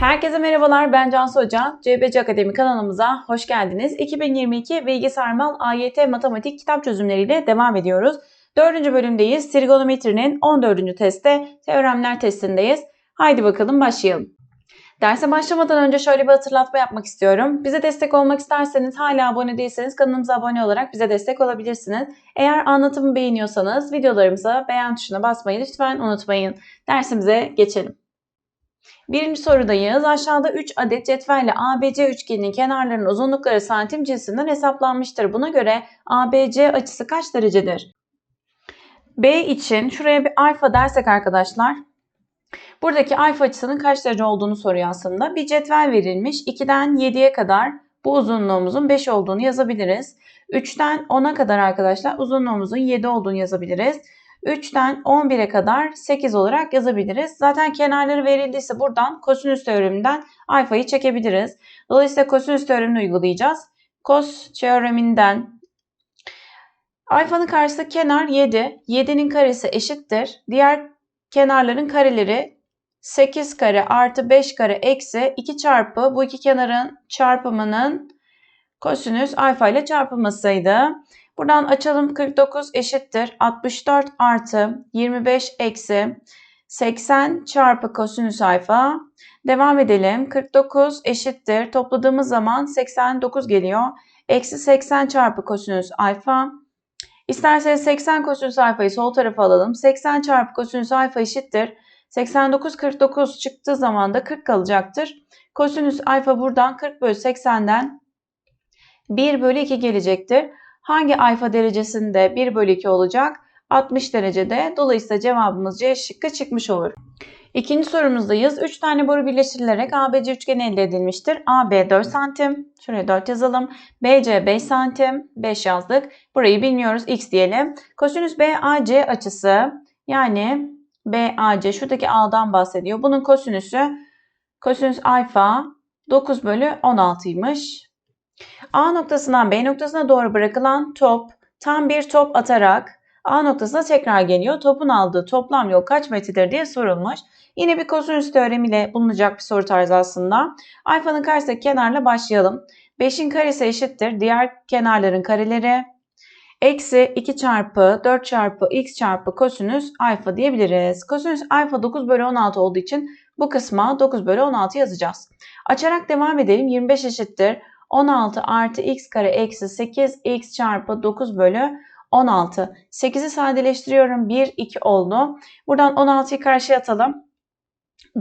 Herkese merhabalar, ben Cansu Hoca. CBC Akademi kanalımıza hoş geldiniz. 2022 Bilgi Sarmal AYT Matematik kitap çözümleriyle devam ediyoruz. Dördüncü bölümdeyiz. Trigonometrinin 14. testte teoremler testindeyiz. Haydi bakalım başlayalım. Derse başlamadan önce şöyle bir hatırlatma yapmak istiyorum. Bize destek olmak isterseniz hala abone değilseniz kanalımıza abone olarak bize destek olabilirsiniz. Eğer anlatımı beğeniyorsanız videolarımıza beğen tuşuna basmayı lütfen unutmayın. Dersimize geçelim. Birinci sorudayız. Aşağıda 3 adet cetvelle ABC üçgeninin kenarlarının uzunlukları santim cinsinden hesaplanmıştır. Buna göre ABC açısı kaç derecedir? B için şuraya bir alfa dersek arkadaşlar. Buradaki alfa açısının kaç derece olduğunu soruyor aslında. Bir cetvel verilmiş. 2'den 7'ye kadar bu uzunluğumuzun 5 olduğunu yazabiliriz. 3'ten 10'a kadar arkadaşlar uzunluğumuzun 7 olduğunu yazabiliriz. 3'ten 11'e kadar 8 olarak yazabiliriz. Zaten kenarları verildiyse buradan kosinüs teoreminden alfayı çekebiliriz. Dolayısıyla kosinüs teoremini uygulayacağız. Kos teoreminden alfanın karşısı kenar 7. 7'nin karesi eşittir. Diğer kenarların kareleri 8 kare artı 5 kare eksi 2 çarpı bu iki kenarın çarpımının kosinüs alfa ile çarpılmasıydı. Buradan açalım 49 eşittir 64 artı 25 eksi 80 çarpı kosinüs alfa. Devam edelim. 49 eşittir. Topladığımız zaman 89 geliyor. Eksi 80 çarpı kosinüs alfa. İsterseniz 80 kosinüs alfayı sol tarafa alalım. 80 çarpı kosinüs alfa eşittir. 89 49 çıktığı zaman da 40 kalacaktır. Kosinüs alfa buradan 40 bölü 80'den 1 bölü 2 gelecektir. Hangi alfa derecesinde 1 bölü 2 olacak? 60 derecede. Dolayısıyla cevabımız C şıkkı çıkmış olur. İkinci sorumuzdayız. 3 tane boru birleştirilerek ABC üçgeni elde edilmiştir. AB 4 santim. Şuraya 4 yazalım. BC 5 santim. 5 yazdık. Burayı bilmiyoruz. X diyelim. Kosinüs BAC açısı yani BAC şuradaki A'dan bahsediyor. Bunun kosinüsü kosinüs alfa 9 bölü 16'ymış. A noktasından B noktasına doğru bırakılan top tam bir top atarak A noktasına tekrar geliyor. Topun aldığı toplam yol kaç metredir diye sorulmuş. Yine bir kosinüs teoremiyle bulunacak bir soru tarzı aslında. Alfanın karşısındaki kenarla başlayalım. 5'in karesi eşittir. Diğer kenarların kareleri. Eksi 2 çarpı 4 çarpı x çarpı kosinüs alfa diyebiliriz. Kosinüs alfa 9 bölü 16 olduğu için bu kısma 9 bölü 16 yazacağız. Açarak devam edelim. 25 eşittir. 16 artı x kare eksi 8 x çarpı 9 bölü 16. 8'i sadeleştiriyorum. 1, 2 oldu. Buradan 16'yı karşıya atalım.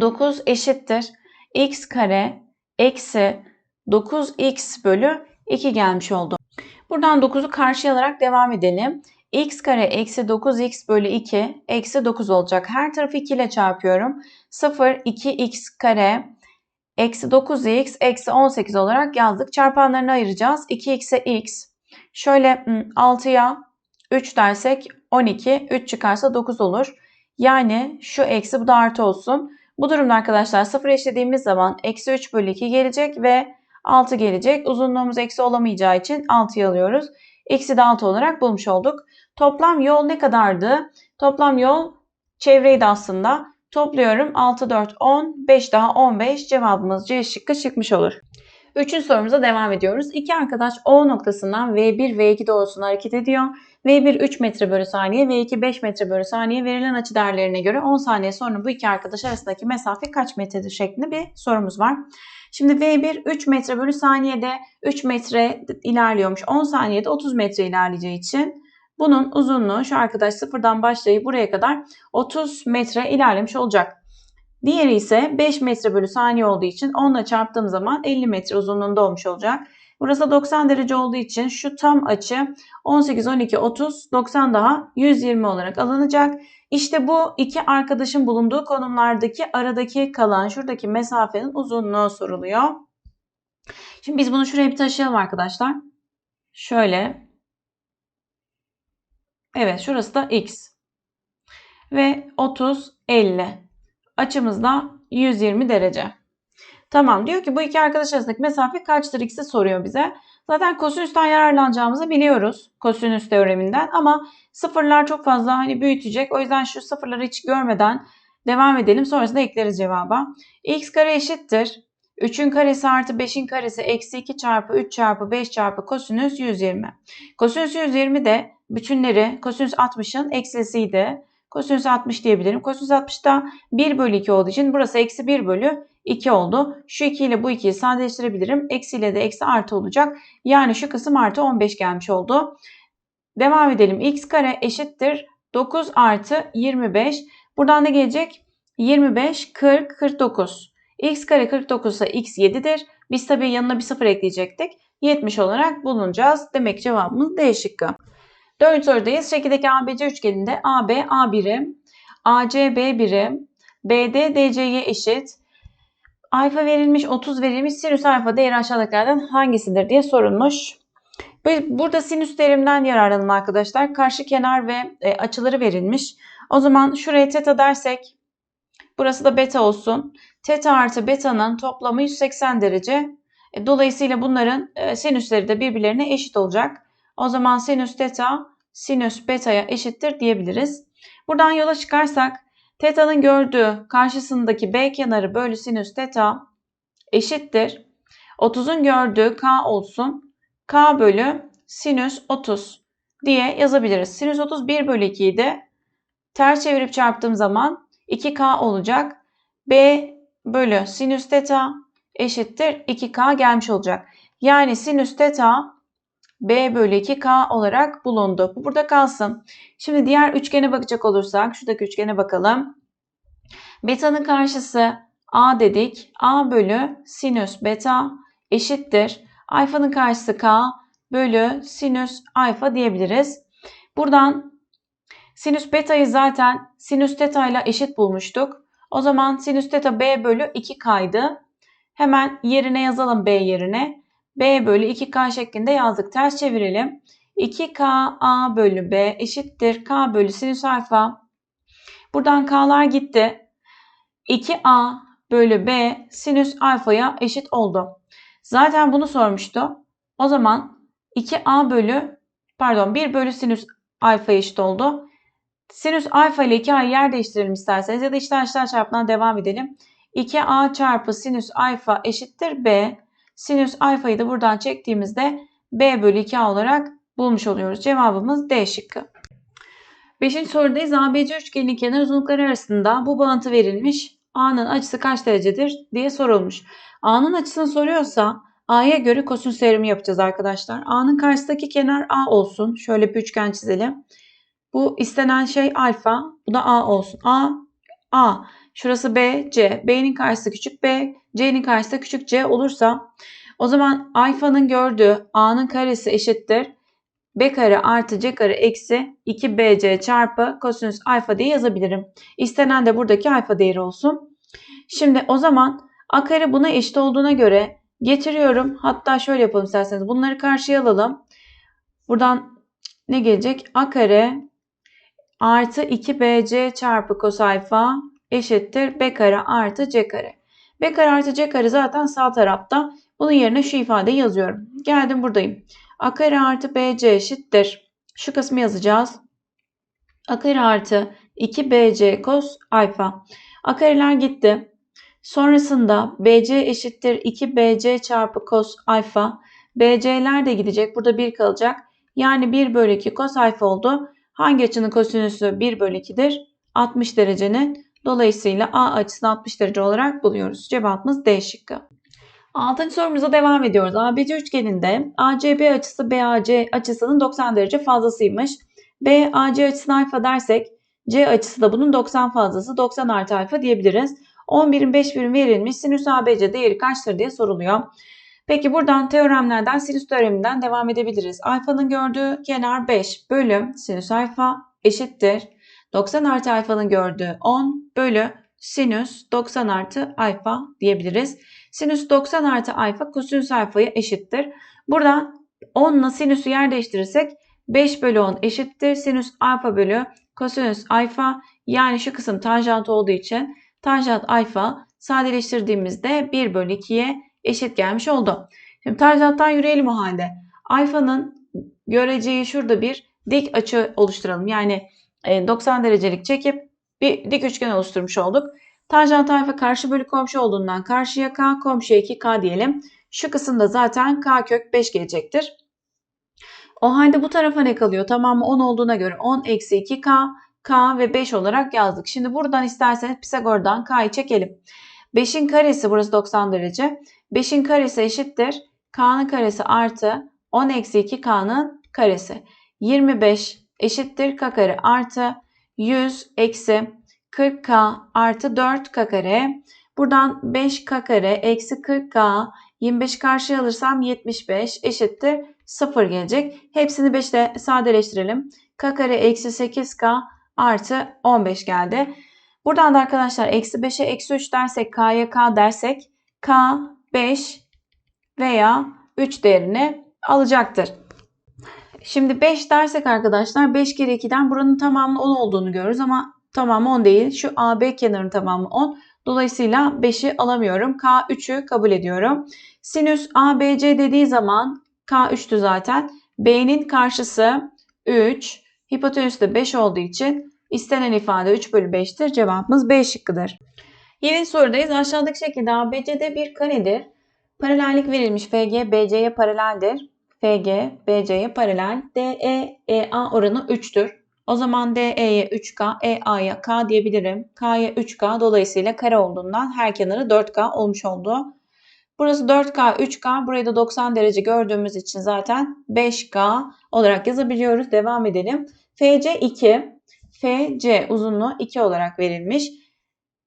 9 eşittir. x kare eksi 9x bölü 2 gelmiş oldu. Buradan 9'u karşıya alarak devam edelim. x kare eksi 9x bölü 2 eksi 9 olacak. Her tarafı 2 ile çarpıyorum. 0, 2x kare eksi 9x eksi 18 olarak yazdık. Çarpanlarını ayıracağız. 2x'e x. Şöyle 6'ya 3 dersek 12. 3 çıkarsa 9 olur. Yani şu eksi bu da artı olsun. Bu durumda arkadaşlar 0 eşlediğimiz zaman eksi 3 bölü 2 gelecek ve 6 gelecek. Uzunluğumuz eksi olamayacağı için 6'yı alıyoruz. Eksi de 6 olarak bulmuş olduk. Toplam yol ne kadardı? Toplam yol çevreydi aslında. Topluyorum 6, 4, 10, 5 daha 15 cevabımız C şıkkı çıkmış olur. Üçüncü sorumuza devam ediyoruz. İki arkadaş O noktasından V1, V2 doğrusuna hareket ediyor. V1 3 metre bölü saniye, V2 5 metre bölü saniye verilen açı değerlerine göre 10 saniye sonra bu iki arkadaş arasındaki mesafe kaç metredir şeklinde bir sorumuz var. Şimdi V1 3 metre bölü saniyede 3 metre ilerliyormuş. 10 saniyede 30 metre ilerleyeceği için bunun uzunluğu şu arkadaş sıfırdan başlayıp buraya kadar 30 metre ilerlemiş olacak. Diğeri ise 5 metre bölü saniye olduğu için 10 ile çarptığım zaman 50 metre uzunluğunda olmuş olacak. Burası 90 derece olduğu için şu tam açı 18, 12, 30, 90 daha 120 olarak alınacak. İşte bu iki arkadaşın bulunduğu konumlardaki aradaki kalan şuradaki mesafenin uzunluğu soruluyor. Şimdi biz bunu şuraya bir taşıyalım arkadaşlar. Şöyle. Evet şurası da x. Ve 30, 50. Açımız da 120 derece. Tamam diyor ki bu iki arkadaş arasındaki mesafe kaçtır x'i soruyor bize. Zaten kosinüsten yararlanacağımızı biliyoruz kosinüs teoreminden ama sıfırlar çok fazla hani büyütecek. O yüzden şu sıfırları hiç görmeden devam edelim. Sonrasında ekleriz cevaba. x kare eşittir. 3'ün karesi artı 5'in karesi eksi 2 çarpı 3 çarpı 5 çarpı kosinüs 120. Kosinüs 120 de bütünleri kosinüs 60'ın eksilisiydi. Kosinüs 60 diyebilirim. Kosinüs 60'da 1 bölü 2 olduğu için burası eksi 1 bölü 2 oldu. Şu 2 ile bu 2'yi sadeleştirebilirim. Eksi ile de eksi artı olacak. Yani şu kısım artı 15 gelmiş oldu. Devam edelim. x kare eşittir 9 artı 25. Buradan ne gelecek? 25, 40, 49. x kare 49 ise x 7'dir. Biz tabii yanına bir sıfır ekleyecektik. 70 olarak bulunacağız. Demek cevabımız D şıkkı. Dördüncü sorudayız. Şekildeki ABC üçgeninde AB A birim, AC B birim, BD DC'ye eşit. Alfa verilmiş, 30 verilmiş. Sinüs alfa değeri aşağıdakilerden hangisidir diye sorulmuş. Burada sinüs terimden yararlanın arkadaşlar. Karşı kenar ve e, açıları verilmiş. O zaman şuraya teta dersek burası da beta olsun. Teta artı beta'nın toplamı 180 derece. E, dolayısıyla bunların e, sinüsleri de birbirlerine eşit olacak. O zaman sinüs teta sinüs beta'ya eşittir diyebiliriz. Buradan yola çıkarsak teta'nın gördüğü karşısındaki b kenarı bölü sinüs teta eşittir. 30'un gördüğü k olsun. k bölü sinüs 30 diye yazabiliriz. Sinüs 30 1 bölü 2 idi. Ters çevirip çarptığım zaman 2k olacak. b bölü sinüs teta eşittir 2k gelmiş olacak. Yani sinüs teta b bölü 2k olarak bulundu. Bu burada kalsın. Şimdi diğer üçgene bakacak olursak şuradaki üçgene bakalım. Beta'nın karşısı a dedik. a bölü sinüs beta eşittir. Alfa'nın karşısı k bölü sinüs alfa diyebiliriz. Buradan sinüs beta'yı zaten sinüs teta ile eşit bulmuştuk. O zaman sinüs teta b bölü 2k'ydı. Hemen yerine yazalım b yerine. B bölü 2k şeklinde yazdık. Ters çevirelim. 2k a bölü b eşittir k bölü sinüs alfa. Buradan k'lar gitti. 2a bölü b sinüs alfaya eşit oldu. Zaten bunu sormuştu. O zaman 2a bölü pardon 1 bölü sinüs alfa eşit oldu. Sinüs alfa ile 2a'yı yer değiştirelim isterseniz ya da içler içler çarpımdan devam edelim. 2a çarpı sinüs alfa eşittir b. Sinüs alfayı da buradan çektiğimizde b bölü 2a olarak bulmuş oluyoruz. Cevabımız D şıkkı. Beşinci sorudayız. ABC üçgenin kenar uzunlukları arasında bu bağıntı verilmiş. A'nın açısı kaç derecedir diye sorulmuş. A'nın açısını soruyorsa A'ya göre kosinüs teoremi yapacağız arkadaşlar. A'nın karşısındaki kenar A olsun. Şöyle bir üçgen çizelim. Bu istenen şey alfa. Bu da A olsun. A, A. Şurası B, C. B'nin karşısı küçük B, C'nin karşısı küçük C olursa o zaman alfanın gördüğü A'nın karesi eşittir. B kare artı C kare eksi 2BC çarpı kosinüs alfa diye yazabilirim. İstenen de buradaki alfa değeri olsun. Şimdi o zaman A kare buna eşit olduğuna göre getiriyorum. Hatta şöyle yapalım isterseniz. Bunları karşıya alalım. Buradan ne gelecek? A kare artı 2BC çarpı kos alfa eşittir B kare artı C kare. B kare artı C kare zaten sağ tarafta. Bunun yerine şu ifadeyi yazıyorum. Geldim buradayım. A kare artı BC eşittir. Şu kısmı yazacağız. A kare artı 2BC cos alfa. A kareler gitti. Sonrasında BC eşittir 2BC çarpı cos alfa. BC'ler de gidecek. Burada 1 kalacak. Yani 1 bölü 2 cos alfa oldu. Hangi açının kosinüsü 1 bölü 2'dir? 60 derecenin. Dolayısıyla A açısını 60 derece olarak buluyoruz. Cevabımız D şıkkı. Altıncı sorumuza devam ediyoruz. ABC üçgeninde ACB açısı BAC açısının 90 derece fazlasıymış. BAC açısına alfa dersek C açısı da bunun 90 fazlası 90 artı alfa diyebiliriz. 10 birim 5 birim verilmiş sinüs ABC değeri kaçtır diye soruluyor. Peki buradan teoremlerden sinüs teoreminden devam edebiliriz. Alfanın gördüğü kenar 5 bölü sinüs alfa eşittir. 90 artı alfanın gördüğü 10 bölü sinüs 90 artı alfa diyebiliriz. Sinüs 90 artı alfa kosinüs alfaya eşittir. Buradan 10 ile sinüsü yer değiştirirsek 5 bölü 10 eşittir. Sinüs alfa bölü kosinüs alfa yani şu kısım tanjant olduğu için tanjant alfa sadeleştirdiğimizde 1 bölü 2'ye eşit gelmiş oldu. Şimdi tanjanttan yürüyelim o halde. Alfanın göreceği şurada bir dik açı oluşturalım. Yani 90 derecelik çekip bir dik üçgen oluşturmuş olduk. Tanjant alfa karşı bölü komşu olduğundan karşıya k, komşuya 2k diyelim. Şu kısımda zaten k kök 5 gelecektir. O halde bu tarafa ne kalıyor? Tamamı 10 olduğuna göre 10 eksi 2k, k ve 5 olarak yazdık. Şimdi buradan isterseniz Pisagor'dan k'yı çekelim. 5'in karesi burası 90 derece. 5'in karesi eşittir. k'nın karesi artı 10 eksi 2k'nın karesi. 25 eşittir k kare artı 100 eksi 40k artı 4k kare. Buradan 5k kare eksi 40k 25 karşıya alırsam 75 eşittir 0 gelecek. Hepsini 5 ile sadeleştirelim. k kare eksi 8k artı 15 geldi. Buradan da arkadaşlar eksi 5'e eksi 3 dersek k'ya k dersek k 5 veya 3 değerini alacaktır. Şimdi 5 dersek arkadaşlar 5 kere 2'den buranın tamamı 10 olduğunu görürüz ama tamamı 10 değil. Şu AB kenarının tamamı 10. Dolayısıyla 5'i alamıyorum. K3'ü kabul ediyorum. Sinüs ABC dediği zaman K3'tü zaten. B'nin karşısı 3. Hipotenüs de 5 olduğu için istenen ifade 3 bölü 5'tir. Cevabımız B şıkkıdır. Yeni sorudayız. Aşağıdaki şekilde ABCD bir karedir. Paralellik verilmiş. FG BC'ye paraleldir. FG BC'ye paralel. DE EA oranı 3'tür. O zaman DE'ye 3K, EA'ya K diyebilirim. K'ya 3K dolayısıyla kare olduğundan her kenarı 4K olmuş oldu. Burası 4K, 3K. Burayı da 90 derece gördüğümüz için zaten 5K olarak yazabiliyoruz. Devam edelim. FC 2, FC uzunluğu 2 olarak verilmiş.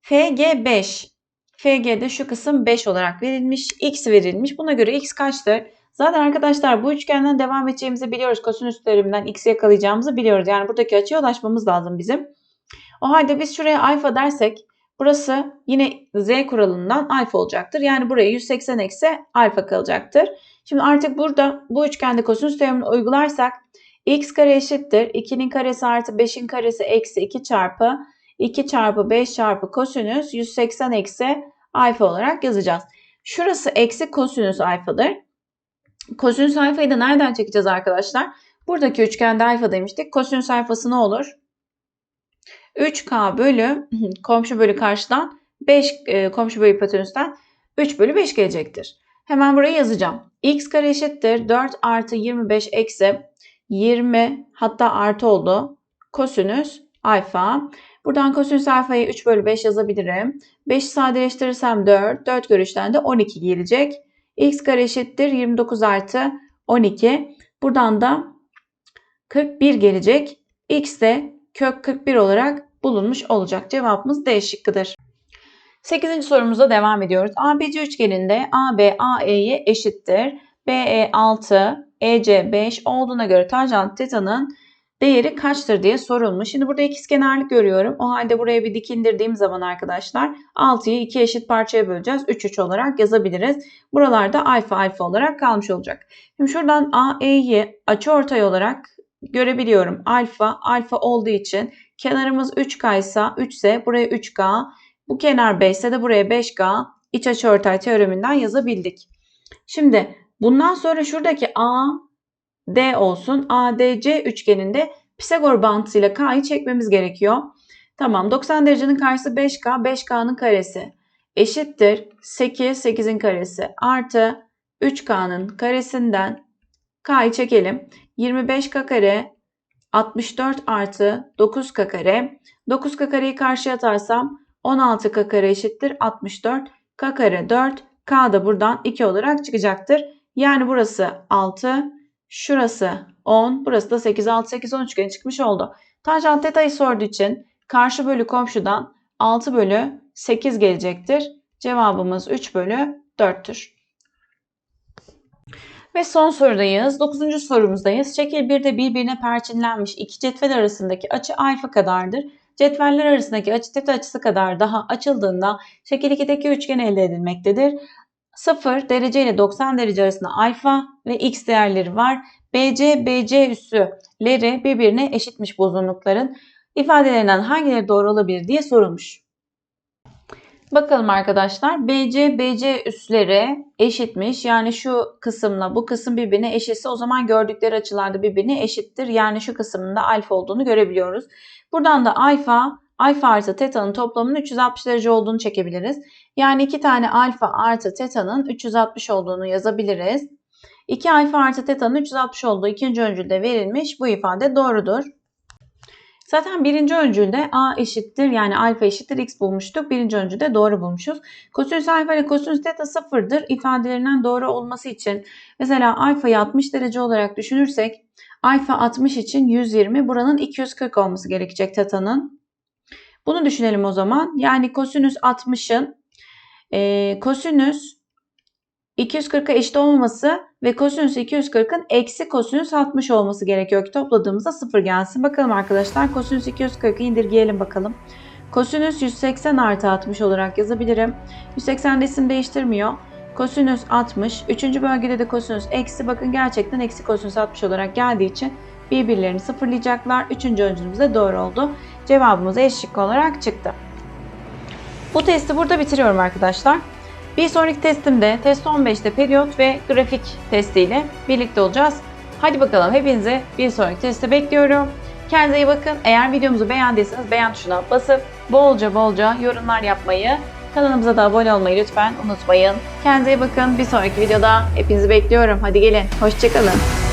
FG 5. FG'de şu kısım 5 olarak verilmiş. X verilmiş. Buna göre X kaçtır? Zaten arkadaşlar bu üçgenden devam edeceğimizi biliyoruz. Kosinüs teoreminden x'i yakalayacağımızı biliyoruz. Yani buradaki açıya ulaşmamız lazım bizim. O halde biz şuraya alfa dersek burası yine z kuralından alfa olacaktır. Yani buraya 180 eksi alfa kalacaktır. Şimdi artık burada bu üçgende kosinüs teoremini uygularsak x kare eşittir. 2'nin karesi artı 5'in karesi eksi 2 çarpı 2 çarpı 5 çarpı kosinüs 180 eksi alfa olarak yazacağız. Şurası eksi kosinüs alfadır. Kosinüs alfayı da nereden çekeceğiz arkadaşlar? Buradaki üçgende alfa demiştik. Kosinüs alfası ne olur? 3K bölü komşu bölü karşıdan 5 e, komşu bölü hipotenüsten 3 bölü 5 gelecektir. Hemen buraya yazacağım. x kare eşittir 4 artı 25 eksi 20 hatta artı oldu. Kosinüs alfa. Buradan kosinüs alfayı 3 bölü 5 yazabilirim. 5'i sadeleştirirsem 4. 4 görüşten de 12 gelecek x kare eşittir 29 artı 12. Buradan da 41 gelecek. x de kök 41 olarak bulunmuş olacak. Cevabımız D şıkkıdır. 8. sorumuza devam ediyoruz. ABC üçgeninde AB AE'ye eşittir. BE 6, EC 5 olduğuna göre tanjant teta'nın değeri kaçtır diye sorulmuş. Şimdi burada ikizkenarlık görüyorum. O halde buraya bir dik indirdiğim zaman arkadaşlar 6'yı 2 eşit parçaya böleceğiz. 3 3 olarak yazabiliriz. Buralarda alfa alfa olarak kalmış olacak. Şimdi şuradan AE'yi açıortay olarak görebiliyorum. Alfa alfa olduğu için kenarımız 3K ise 3 ise buraya 3K. Bu kenar 5 ise de buraya 5K. İç açıortay teoreminden yazabildik. Şimdi bundan sonra şuradaki A D olsun. ADC üçgeninde Pisagor bantısıyla K'yı çekmemiz gerekiyor. Tamam 90 derecenin karşısı 5K, 5K'nın karesi eşittir 8, 8'in karesi artı 3K'nın karesinden K'yı çekelim. 25K kare 64 artı 9K kare. 9K kareyi karşıya atarsam 16K kare eşittir 64. K kare 4. K da buradan 2 olarak çıkacaktır. Yani burası 6, Şurası 10, burası da 8, 6, 8, 10 üçgeni çıkmış oldu. Tanjant teta'yı sorduğu için karşı bölü komşudan 6 bölü 8 gelecektir. Cevabımız 3 bölü 4'tür. Ve son sorudayız. 9. sorumuzdayız. Şekil 1'de birbirine perçinlenmiş iki cetvel arasındaki açı alfa kadardır. Cetveller arasındaki açı teta açısı kadar daha açıldığında şekil 2'deki üçgen elde edilmektedir. 0 derece ile 90 derece arasında alfa ve x değerleri var. BC, BC üssüleri birbirine eşitmiş bu uzunlukların. İfadelerinden hangileri doğru olabilir diye sorulmuş. Bakalım arkadaşlar. BC, BC üsleri eşitmiş. Yani şu kısımla bu kısım birbirine eşitse o zaman gördükleri açılarda birbirine eşittir. Yani şu kısmında alfa olduğunu görebiliyoruz. Buradan da alfa, alfa artı teta'nın toplamının 360 derece olduğunu çekebiliriz. Yani iki tane alfa artı teta'nın 360 olduğunu yazabiliriz. 2 alfa artı teta'nın 360 olduğu ikinci öncülde verilmiş. Bu ifade doğrudur. Zaten birinci öncülde a eşittir yani alfa eşittir x bulmuştuk. Birinci öncülde doğru bulmuşuz. Kosinüs alfa ile kosinüs teta sıfırdır. İfadelerinden doğru olması için mesela alfayı 60 derece olarak düşünürsek alfa 60 için 120 buranın 240 olması gerekecek teta'nın. Bunu düşünelim o zaman. Yani kosinüs 60'ın e, kosinüs 240'a eşit olmaması ve kosinüs 240'ın eksi kosinüs 60 olması gerekiyor ki topladığımızda 0 gelsin. Bakalım arkadaşlar kosinüs 240'ı indirgeyelim bakalım. Kosinüs 180 artı 60 olarak yazabilirim. 180 de isim değiştirmiyor. Kosinüs 60. Üçüncü bölgede de kosinüs eksi. Bakın gerçekten eksi kosinüs 60 olarak geldiği için birbirlerini sıfırlayacaklar. Üçüncü öncülümüz de doğru oldu. Cevabımız eşlik olarak çıktı. Bu testi burada bitiriyorum arkadaşlar. Bir sonraki testimde test 15'te periyot ve grafik testiyle birlikte olacağız. Hadi bakalım hepinizi bir sonraki teste bekliyorum. Kendinize iyi bakın. Eğer videomuzu beğendiyseniz beğen tuşuna basıp bolca bolca yorumlar yapmayı, kanalımıza da abone olmayı lütfen unutmayın. Kendinize iyi bakın. Bir sonraki videoda hepinizi bekliyorum. Hadi gelin. Hoşçakalın.